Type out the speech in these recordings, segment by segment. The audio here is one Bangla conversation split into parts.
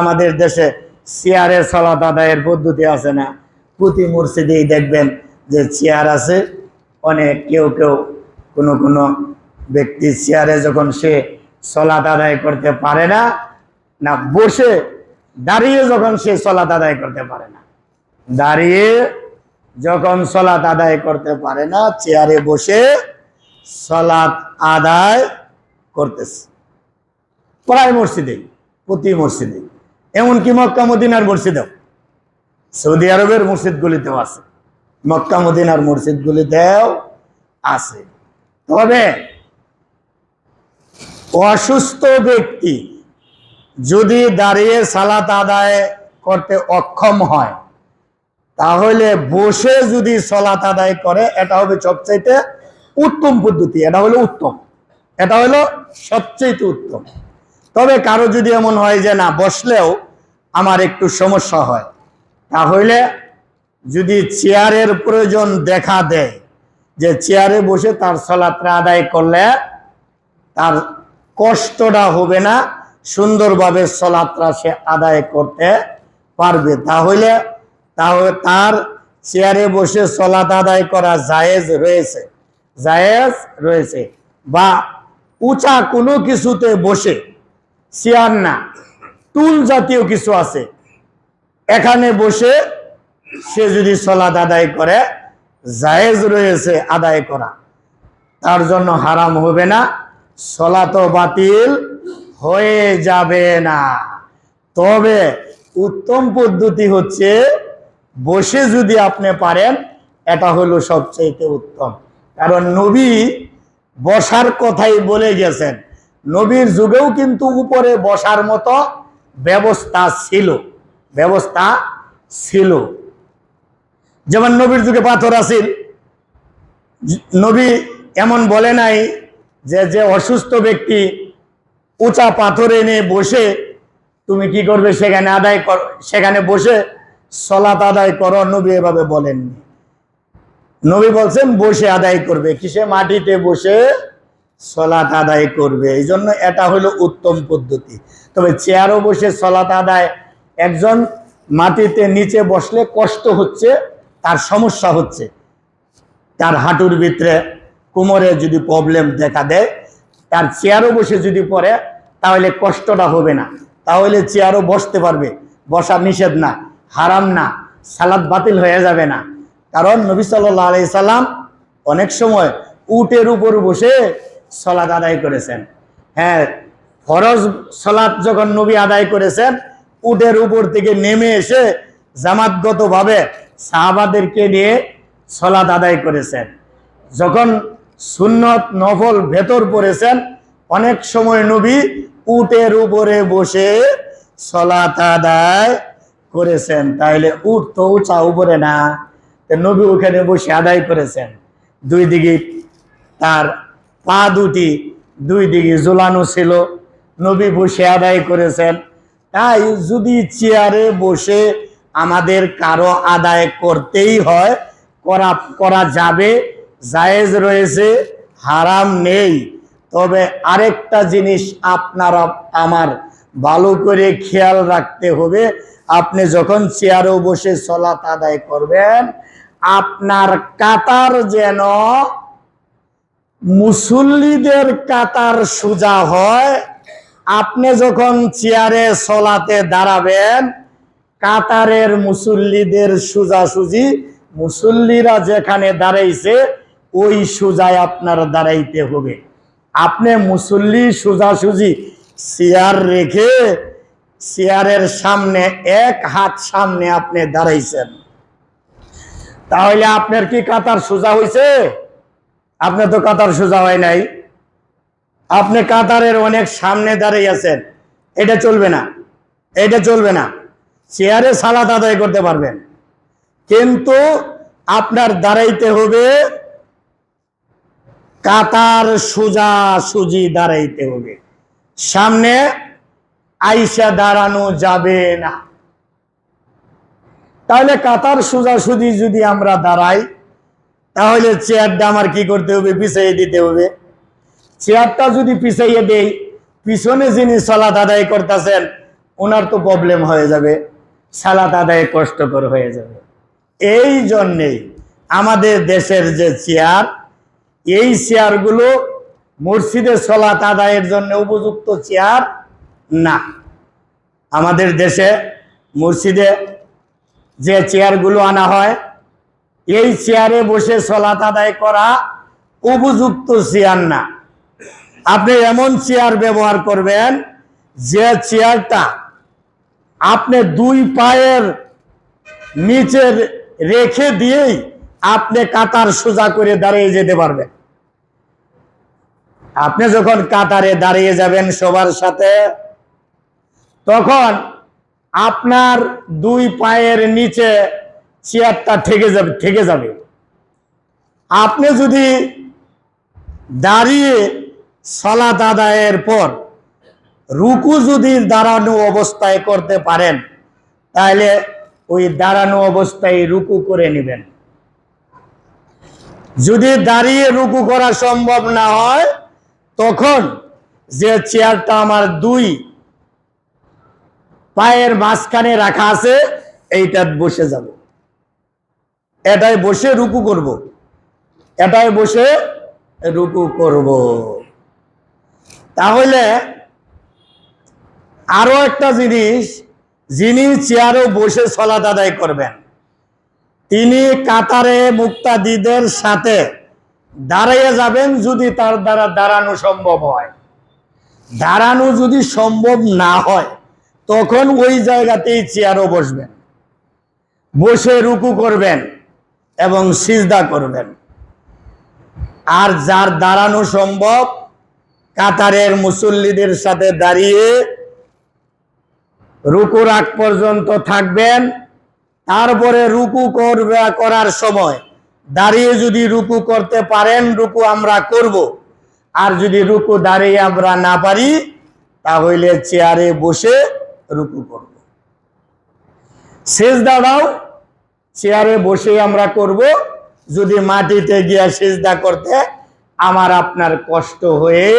আমাদের দেশে চেয়ারে সলাত আদায়ের পদ্ধতি আছে না? প্রতি মসজিদেই দেখবেন যে চেয়ার আছে, অনেক কেউ কেউ, কোনো কোনো ব্যক্তি চেয়ারে যখন সে সলাত আদায় করতে পারে না না, বসে দাঁড়িয়ে যখন সে সলাত আদায় করতে পারে না। দাঁড়িয়ে যখন সলাত আদায় করতে পারে না, চেয়ারে বসে সলাত আদায় করতেছে। প্রায় মসজিদে প্রতি মসজিদে এমনকি মক্কা, মদিনার মসজিদেও। সৌদি আরবের মসজিদগুলিতেও আছে। মক্কা, মদিনার মসজিদগুলিতেও আছে। তবে অসুস্থ ব্যক্তি যদি দাঁড়িয়ে সালাত আদায় করতে অক্ষম হয়, তাহলে বসে যদি সলাত আদায় করে, এটা হবে সবচাইতে উত্তম পদ্ধতি। এটা হলো উত্তম। এটা হলো সবচেয়ে উত্তম। তবে কারও যদি এমন হয় যে না, বসলেও আমার একটু সমস্যা হয়, তাহলে যদি চেয়ারের প্রয়োজন দেখা দেয়, যে চেয়ারে বসে তার সলাত্রা আদায় করলে তার কষ্টটা হবে না, সুন্দরভাবে সলাত্রা সে আদায় করতে পারবে। তাহলে তাহলে তার চেয়ারে বসে সলাত আদায় করা জায়েজ রয়েছে জায়েজ রয়েছে। বা উঁচা কোনো কিছুতে বসে চেয়ার না। টুল জাতীয় কিছু আছে। এখানে বসে সে যদি সলাদ আদায় করে, জায়েজ রয়েছে আদায় করা। তার জন্য হারাম হবে না। সলাত বাতিল হয়ে যাবে না। তবে উত্তম পদ্ধতি হচ্ছে বসে যদি আপনি পারেন, এটা হলো সবচেয়ে উত্তম। কারণ নবী বসার কথাই বলে গেছেন নবীর যুগেও কিন্তু উপরে বসার মতো ব্যবস্থা ছিল। ব্যবস্থা ছিল। যেমন নবীর যুগে পাথর আছিল। জ- নবী এমন বলে নাই যে যে অসুস্থ ব্যক্তি উঁচা পাথর এনে বসে, তুমি কি করবে সেখানে আদায় কর, সেখানে বসে সলাত আদায় করো। নবী এভাবে বলেননি। নবী বলছেন, বসে আদায় করবে। কিসে? মাটিতে বসে সলাত আদায় করবে। এই জন্য এটা হলো উত্তম পদ্ধতি। তবে চেয়ারও বসে সলাত আদায়, একজন মাটিতে নিচে বসলে কষ্ট হচ্ছে, তার সমস্যা হচ্ছে। তার হাঁটুর ভিতরে কোমরে যদি প্রবলেম দেখা দেয়, তার চেয়ারও বসে যদি পড়ে, তাহলে কষ্টটা হবে না। তাহলে চেয়ারও বসতে পারবে। বসা নিষেধ না, হারাম না, সালাদ বাতিল হয়ে যাবে না। কারণ নবী সাল্লাহ সাল্লাম অনেক সময় উটের উপর বসে সলাদ আদায় করেছেন। হ্যাঁ ফরজ সলাদ যখন নবী আদায় করেছেন, উটের উপর থেকে নেমে এসে জামাতগতভাবে সাহাবাদেরকে নিয়ে সলাদ আদায় করেছেন। যখন সুন্নত নফল ভেতর পড়েছেন, অনেক সময় নবী উটের উপরে বসে সলাত আদায় করেছেন। তাইলে উট তো উঁচা উপরে না। নবী ওখানে বসে আদায় করেছেন। দুই দিকে তার পা দুটি দুই দিকে ঝুলানো ছিল। নবী বসে আদায় করেছেন। তাই যদি চেয়ারে বসে আমাদের কারও আদায় করতেই হয়, করা করা যাবে, জায়েজ রয়েছে, হারাম নেই। তবে আরেকটা জিনিস আপনারা, আমার ভালো করে খেয়াল রাখতে হবে। আপনি যখন চেয়ারেও বসে চলাত আদায় করবেন, আপনার কাতার যেন মুসল্লিদের কাতার সোজা হয়। আপনি যখন চেয়ারে, সলাতে দাঁড়াবেন, কাতারের মুসল্লিদের সোজাসুজি, মুসল্লিরা যেখানে দাঁড়াইছে, ওই সোজায় আপনার দাঁড়াইতে হবে। আপনি মুসল্লি সোজাসুজি, চেয়ার রেখে চেয়ারের সামনে, এক হাত সামনে আপনি দাঁড়াইছেন। তাহলে আপনার কি কাতার সোজা হয়েছে আপনার তো কাতার সোজা হয় নাই। আপনি কাতারের অনেক সামনে দাঁড়িয়ে আছেন। এটা চলবে না। এটা চলবে না। চেয়ারে সালাত আদায় করতে পারবেন। কিন্তু আপনার দাঁড়াইতে হবে কাতার সোজা সুজি দাঁড়াইতে হবে। সামনে আইসা দাঁড়ানো যাবে না। তাহলে কাতার সোজাসুজি যদি আমরা দাঁড়াই তাহলে চেয়ারটা আমার কি করতে হবে? পিছাইয়ে দিতে হবে। চেয়ারটা যদি পিছাইয়ে দেই, পিছনে যিনি সলাত আদায় করতেছেন, ওনার তো প্রবলেম হয়ে যাবে। সালাত আদায় কষ্টকর হয়ে যাবে। এই জন্যেই আমাদের দেশের যে চেয়ার, এই চেয়ারগুলো মসজিদে সলাত আদায়ের জন্য উপযুক্ত চেয়ার না। আমাদের দেশে মসজিদে যে চেয়ারগুলো আনা হয় এই চেয়ারে বসে সলাত আদায় করা উপযুক্ত চেয়ার না। আপনি এমন চেয়ার ব্যবহার করবেন, যে চেয়ারটা আপনি দুই পায়ের নিচে রেখে দিয়েই আপনি কাতার সোজা করে দাঁড়িয়ে যেতে পারবেন। আপনি যখন কাতারে দাঁড়িয়ে যাবেন সবার সাথে, তখন আপনার দুই পায়ের নিচে চেয়ারটা ঠেকে যাবে ঠেকে যাবে। আপনি যদি দাঁড়িয়ে সলাত আদায়ের পর রুকু যদি দাঁড়ানো অবস্থায় করতে পারেন, তাহলে ওই দাঁড়ানো অবস্থায় রুকু করে নেবেন। যদি দাঁড়িয়ে রুকু করা সম্ভব না হয়, তখন যে চেয়ারটা আমার দুই পায়ের মাঝখানে রাখা আছে এইটা বসে যাব। এটাই বসে রুকু করব। এটাই বসে রুকু করব। তাহলে আরও একটা জিনিস, যিনি চেয়ারে বসে সলাত আদায় করবেন, তিনি কাতারে মুক্তাদিদের সাথে দাঁড়িয়ে যাবেন যদি তার দ্বারা দাঁড়ানো সম্ভব হয়। দাঁড়ানো যদি সম্ভব না হয়, তখন ওই জায়গাতেই চেয়ারও বসবেন। বসে রুকু করবেন। এবং সিজদা করবেন। আর যার দাঁড়ানো সম্ভব, কাতারের মুসল্লিদের সাথে দাঁড়িয়ে রুকুর আগ পর্যন্ত থাকবেন। তারপরে রুকু করবে করার সময়। দাঁড়িয়ে যদি রুকু করতে পারেন, রুকু আমরা করব। আর যদি রুকু দাঁড়িয়ে আমরা না পারি, তাহলে চেয়ারে বসে রুকু করব। শেষ দাঁড়াও চেয়ারে বসে আমরা করব। যদি মাটিতে গিয়া সেজদা করতে আমার আপনার কষ্ট হয়ে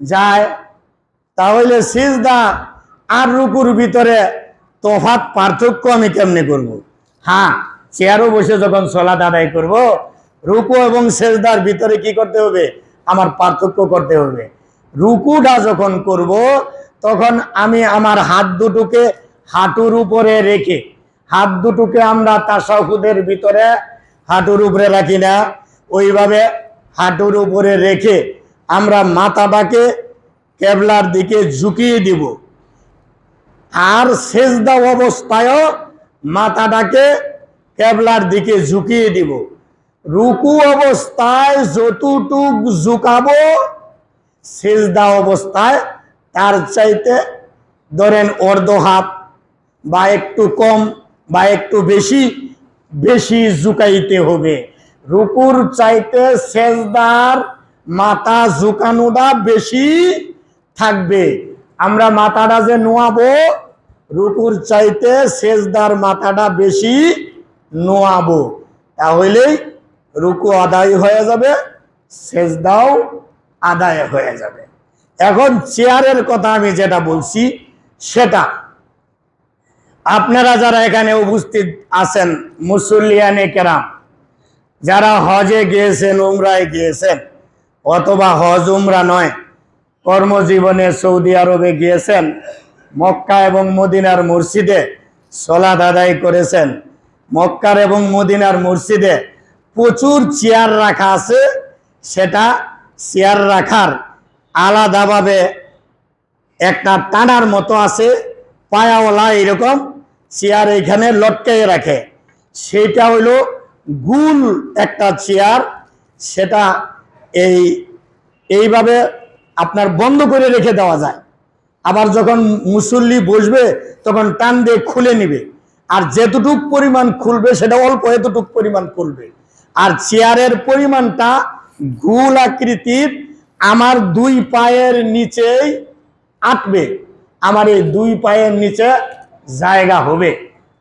যায়, তাহলে সিজদা আর রুকুর ভিতরে তফাৎ পার্থক্য আমি কেমনে করব। হ্যাঁ চেয়ারও বসে যখন সলাত আদায় করব, রুকু এবং সেজদার ভিতরে কি করতে হবে? আমার পার্থক্য করতে হবে। রুকুটা যখন করব, তখন আমি আমার হাত দুটোকে হাঁটুর উপরে রেখে হাত দুটোকে আমরা তাসাহুদের ভিতরে হাঁটুর উপরে রাখি না। ওইভাবে হাঁটুর উপরে রেখে আমরা মাথা মাথাটাকে কেবলার দিকে ঝুঁকিয়ে দিব। আর সেজদা অবস্থায়ও মাথাটাকে কেবলার দিকে ঝুঁকিয়ে দিব। রুকু অবস্থায় যতটুক ঝুঁকাবো, সেজদা অবস্থায় তার চাইতে ধরেন অর্ধ হাত বা একটু কম বা একটু বেশি বেশি ঝুঁকাইতে হবে। রুকুর চাইতে সেজদার মাথা ঝুঁকানোটা বেশি থাকবে। আমরা মাথাটা যে নোয়াবো, রুকুর চাইতে সেজদার মাথাটা বেশি নোয়াবো। তাহলেই রুকু আদায় হয়ে যাবে, সেজদাও আদায় হয়ে যাবে। এখন চেয়ারের কথা আমি যেটা বলছি, সেটা আপনারা যারা এখানে উপস্থিত আছেন, মুসল্লিয়ানে কেরাম, যারা হজে গিয়েছেন, উমরায় গিয়েছেন, অথবা হজ উমরা নয়, কর্মজীবনে সৌদি আরবে গিয়েছেন, মক্কা এবং মদিনার মসজিদে সলাদ আদায় করেছেন, মক্কার এবং মদিনার মসজিদে প্রচুর চেয়ার রাখা আছে, সেটা চেয়ার রাখার আলাদাভাবে একটা টানার মতো আছে, পায়াওয়ালা এরকম চেয়ার এখানে লটকাই রাখে। সেটা হইল গুল একটা চেয়ার সেটা এই, এইভাবে আপনার বন্ধ করে রেখে দেওয়া যায়। আবার যখন মুসল্লি বসবে, তখন টান দিয়ে খুলে নিবে। আর যেতটুক পরিমাণ খুলবে, সেটা অল্প এতটুক পরিমাণ খুলবে। আর চেয়ারের পরিমাণটা গুল আকৃতির আমার দুই পায়ের নিচেই আটবে। আমার এই দুই পায়ের নিচে জায়গা হবে।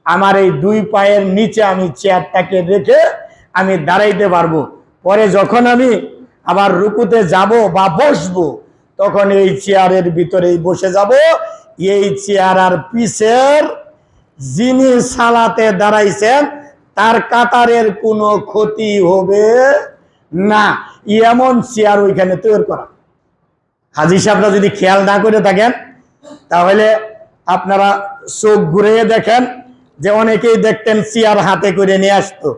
আমার এই দুই পায়ের নিচে আমি চেয়ারটাকে রেখে আমি দাঁড়াইতে পারব। পরে যখন আমি আবার রুকুতে যাব বা বসবো, তখন এই চেয়ারের ভিতরেই বসে যাব। এই চেয়ার আর পিসের যিনি সালাতে দাঁড়াইছেন, তার কাতারের কোনো ক্ষতি হবে না। এমন চেয়ার ওইখানে তৈরি করা। হাজি সাহেবরা যদি খেয়াল না করে থাকেন, তাহলে আপনারা চোখ ঘুরে দেখেন যে অনেকেই দেখতেন চেয়ার হাতে করে নিয়ে আসতো,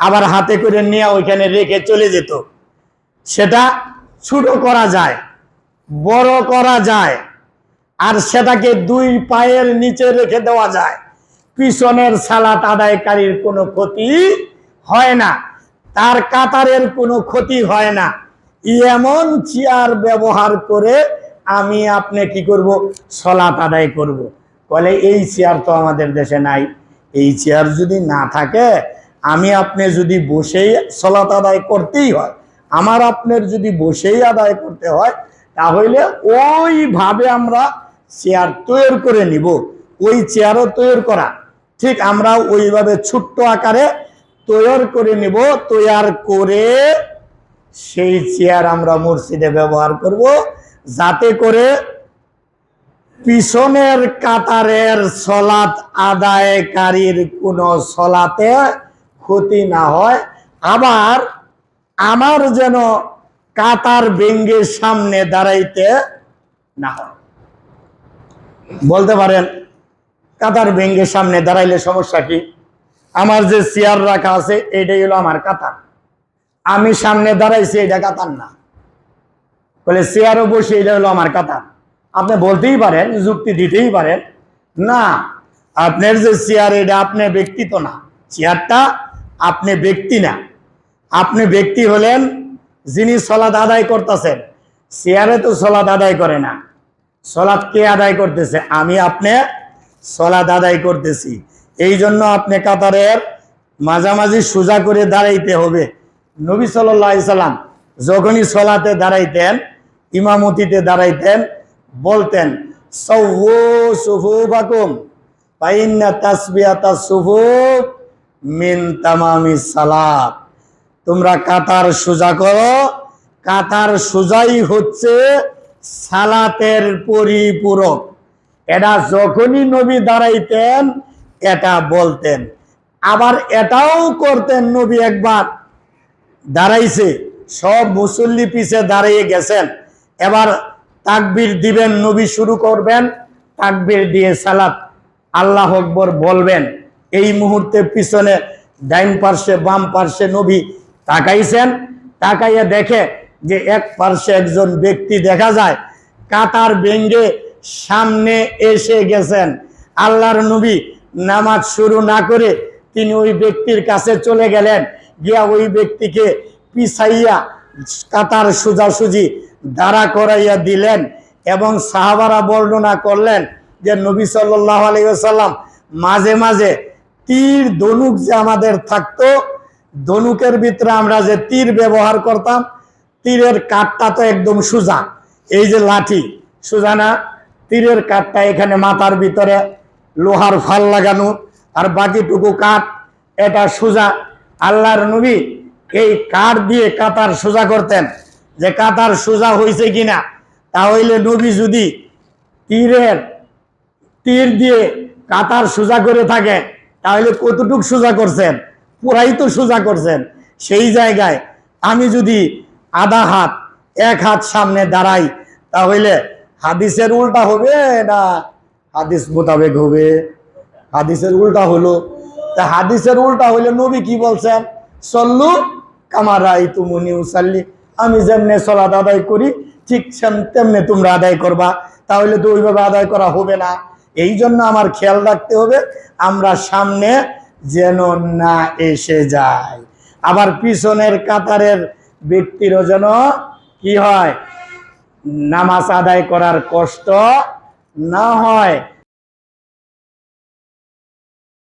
আবার হাতে করে নিয়ে ওইখানে রেখে চলে যেত। সেটা ছোট করা যায়, বড় করা যায়, আর সেটাকে দুই পায়ের নিচে রেখে দেওয়া যায়। পিছনের সালাত আদায়কারীর কোনো ক্ষতি হয় না, তার কাতারের কোনো ক্ষতি হয় না। এমন চেয়ার ব্যবহার করে আমি আপনি কি করব? সলাত আদায় করব। বলে, এই চেয়ার তো আমাদের দেশে নাই। এই চেয়ার যদি না থাকে, আমি আপনি যদি বসেই সলাত আদায় করতেই হয়, আমার আপনার যদি বসেই আদায় করতে হয়, তাহলে ওইভাবে আমরা চেয়ার তৈরি করে নিব। ওই চেয়ারও তৈরি করা। ঠিক আমরা ওইভাবে ছোট্ট আকারে তৈরি করে নিব। তৈয়ার করে সেই চেয়ার আমরা মসজিদে ব্যবহার করব। যাতে করে পিছনের কাতারের সলাত আদায়কারীর কোনো সলাতে ক্ষতি না হয়। আবার আমার যেন কাতার বেঙ্গের সামনে দাঁড়াইতে না হয়। বলতে পারেন, কাতার বেঙ্গের সামনে দাঁড়াইলে সমস্যা কি? আমার যে চেয়ার রাখা আছে, এটাই হলো আমার কাতার। আমি সামনে দাঁড়াইছি, এটা কাতার না। বলে চেয়ারও বসে, এটা হলো আমার কাতার। আপনি বলতেই পারেন, যুক্তি দিতেই পারেন, না, আপনার যে চেয়ার এটা আপনার ব্যক্তি তো না। চেয়ারটা আপনি ব্যক্তি না। আপনি ব্যক্তি হলেন যিনি সলাদ আদায় করতেছেন। চেয়ারে তো সলাদ আদায় করে না। সলাদ কে আদায় করতেছে? আমি আপনি সলাদ আদায় করতেছি। এই জন্য আপনি কাতারের মাঝামাঝি সোজা করে দাঁড়াইতে হবে। নবী সাল্লাহ সাল্লাম যখনই সলাতে দাঁড়াইতেন, ইমামতিতে দাঁড়াইতেন বলতেন তোমরা কাতার সোজা করো। কাতার সোজাই হচ্ছে সালাতের পরিপূরক। এটা যখনই নবী দাঁড়াইতেন, এটা বলতেন। আবার এটাও করতেন নবী একবার। দাঁড়াইছে, সব মুসল্লি পিছে দাঁড়িয়ে গেছেন। এবার তাকবির দিবেন, নবী শুরু করবেন, তাকবির দিয়ে সালাত। আল্লাহ আকবর বলবেন, এই মুহূর্তে পিছনে ডাইন পার্শ্বে, বাম পার্শ্বে নবী তাকাইছেন। তাকাইয়া দেখে যে এক পার্শ্বে একজন ব্যক্তি দেখা যায়, কাতার বেঙ্গে সামনে এসে গেছেন। আল্লাহর নবী নামাজ শুরু না করে তিনি ওই ব্যক্তির কাছে চলে গেলেন। গিয়া ওই ব্যক্তিকে পিছাইয়া কাতার সোজাসুজি দাঁড়া করাইয়া দিলেন এবং সাহাবারা বর্ণনা করলেন যে নবী সাল্লাহ আলাইসাল্লাম মাঝে মাঝে তীর ধনুক যে আমাদের থাকতো ধনুকের ভিতরে আমরা যে তীর ব্যবহার করতাম, তীরের কাঠটা তো একদম সোজা, এই যে লাঠি, সোজা না, তীরের কাঠটা এখানে মাথার ভিতরে, লোহার ফাল লাগানো, আর বাকিটুকু কাঠ, এটা সোজা, আল্লাহর নবী এই কাঠ দিয়ে কাতার সোজা করতেন। যে কাতার সোজা হয়েছে কিনা তাহলে নবী যদি তীরের তীর দিয়ে কাতার সোজা করে থাকে তাহলে কতটুক সোজা করছেন? পুরাই তো সোজা করছেন। সেই জায়গায় আমি যদি আধা হাত, এক হাত সামনে দাঁড়াই, তাহলে হাদিসের উল্টা হবে না? হাদিস মোতাবেক হবে। হাদিসের উল্টা হলো। তা হাদিসের উল্টা হলে নবী কি বলছেন? সল্লু কামারাই তুমুনি উসাল্লি। আমি যেমনে সলাদ আদায় করি, ঠিক সেম- তেমনি তোমরা আদায় করবা। তাহলে তো ওইভাবে আদায় করা হবে না। এই জন্য আমার খেয়াল রাখতে হবে, আমরা সামনে যেন না এসে যায় আবার পিছনের কাতারের ব্যক্তিরও যেন কি হয়? নামাজ আদায় করার কষ্ট না হয়।